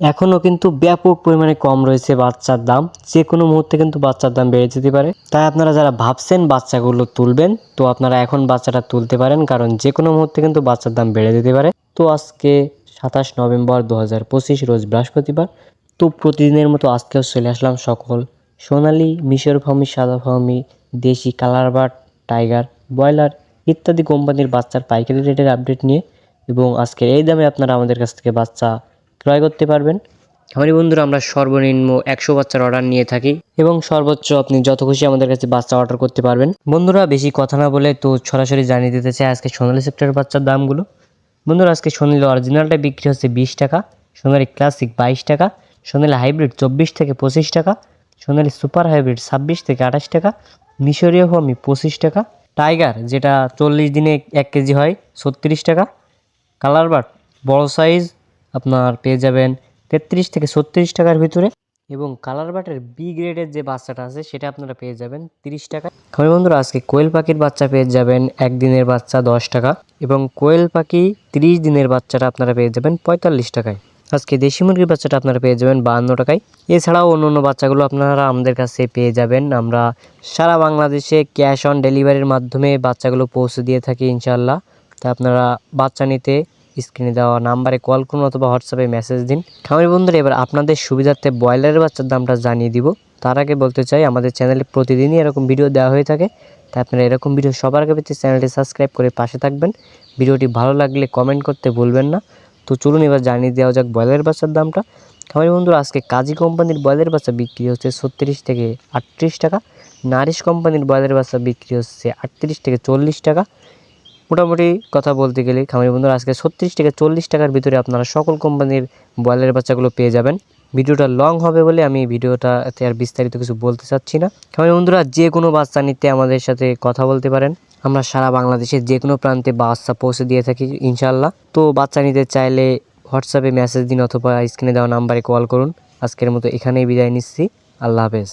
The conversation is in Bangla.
এখনও কিন্তু ব্যাপক পরিমাণে কম রয়েছে বাচ্চার দাম। যে কোনো মুহূর্তে কিন্তু বাচ্চার দাম বেড়ে যেতে পারে। তাই আপনারা যারা ভাবছেন বাচ্চাগুলো তুলবেন, তো আপনারা এখন বাচ্চাটা তুলতে পারেন, কারণ যে কোনো মুহূর্তে কিন্তু বাচ্চার দাম বেড়ে যেতে পারে। তো আজকে সাতাশ নভেম্বর দু হাজার পঁচিশ, রোজ বৃহস্পতিবার। তো প্রতিদিনের মতো আজকেও চলে আসলাম সকল সোনালি, মিশর ফার্মি সাদা ফার্মি দেশি কালার বার্ড টাইগার, ব্রয়লার ইত্যাদি কোম্পানির বাচ্চার পাইকারি রেটের আপডেট নিয়ে। এবং আজকের এই দামে আপনারা আমাদের কাছ থেকে বাচ্চা ক্রয় করতে পারবেন। আমারই বন্ধুরা আমরা সর্বনিম্ন একশো বাচ্চার অর্ডার নিয়ে থাকি। এবং সর্বোচ্চ আপনি যত খুশি আমাদের কাছে বাচ্চা অর্ডার করতে পারবেন। বন্ধুরা বেশি কথা না বলে তো সরাসরি জানিয়ে দিতে চাই আজকে সোনালি সেক্টরের বাচ্চার দামগুলো। বন্ধুরা আজকে সোনালি অরিজিনালটা বিক্রি হচ্ছে বিশ টাকা সোনালি ক্লাসিক বাইশ টাকা সোনালি হাইব্রিড চব্বিশ থেকে পঁচিশ টাকা সোনালি সুপার হাইব্রিড ছাব্বিশ থেকে আঠাশ টাকা মিশরীয় হোমি পঁচিশ টাকা টাইগার যেটা চল্লিশ দিনে এক কেজি হয় ছত্রিশ টাকা কালার বাট বড় সাইজ আপনার পেয়ে যাবেন তেত্রিশ থেকে ছত্রিশ টাকার ভিতরে এবং কালার বাটের বি গ্রেডের যে বাচ্চাটা আছে, সেটা আপনারা পেয়ে যাবেন তিরিশ টাকা খাবার বন্ধুরা, আজকে কোয়েল পাখির বাচ্চা পেয়ে যাবেন একদিনের বাচ্চা দশ টাকা এবং কোয়েল পাখি তিরিশ দিনের বাচ্চাটা আপনারা পেয়ে যাবেন পঁয়তাল্লিশ টাকায়। আজকে দেশি মুরগির বাচ্চাটা আপনারা পেয়ে যাবেন বাহান্ন টাকায়। এছাড়াও অন্য অন্য বাচ্চাগুলো আপনারা আমাদের কাছে পেয়ে যাবেন। আমরা সারা বাংলাদেশে ক্যাশ অন ডেলিভারির মাধ্যমে বাচ্চাগুলো পৌঁছে দিয়ে থাকি ইনশাল্লাহ তা আপনারা বাচ্চা নিতে স্ক্রিনে দেওয়া নাম্বারে কল করুন অথবা হোয়াটসঅ্যাপে মেসেজ দিন। খামারি বন্ধুরা, এবার আপনাদের সুবিধার্থে ব্রয়লারের বাচ্চার দামটা জানিয়ে দিব। তার আগে বলতে চাই, আমাদের চ্যানেলে প্রতিদিনই এরকম ভিডিও দেওয়া হয়ে থাকে। তাই আপনারা এরকম ভিডিও সবার আগে পেতে চ্যানেলটি সাবস্ক্রাইব করে পাশে থাকবেন। ভিডিওটি ভালো লাগলে কমেন্ট করতে ভুলবেন না। তো চলুন এবার জানিয়ে দেওয়া যাক ব্রয়লারের বাচ্চার দামটা। খামারি বন্ধুরা, আজকে কাজী কোম্পানির ব্রয়লার বাচ্চা বিক্রি হচ্ছে ছত্রিশ থেকে আটত্রিশ টাকা। নারিশ কোম্পানির ব্রয়লার বাচ্চা বিক্রি হচ্ছে আটত্রিশ থেকে চল্লিশ টাকা। মোটামুটি কথা বলতে গেলে, খামারি বন্ধুরা, আজকে ছত্রিশ থেকে চল্লিশ টাকার ভিতরে আপনারা সকল কোম্পানির ব্রয়লার বাচ্চাগুলো পেয়ে যাবেন। ভিডিওটা লং হবে বলে আমি ভিডিওটাতে আর বিস্তারিত কিছু বলতে চাচ্ছি না। খামারি বন্ধুরা, যে কোনো বাচ্চা নিতে আমাদের সাথে কথা বলতে পারেন। আমরা সারা বাংলাদেশের যে কোনো প্রান্তে বাচ্চা পৌঁছে দিয়ে থাকি ইনশাল্লাহ তো বাচ্চা নিতে চাইলে হোয়াটসঅ্যাপে মেসেজ দিন অথবা স্ক্রিনে দেওয়া নাম্বারে কল করুন। আজকের মতো এখানেই বিদায় নিচ্ছি। আল্লাহ হাফেজ।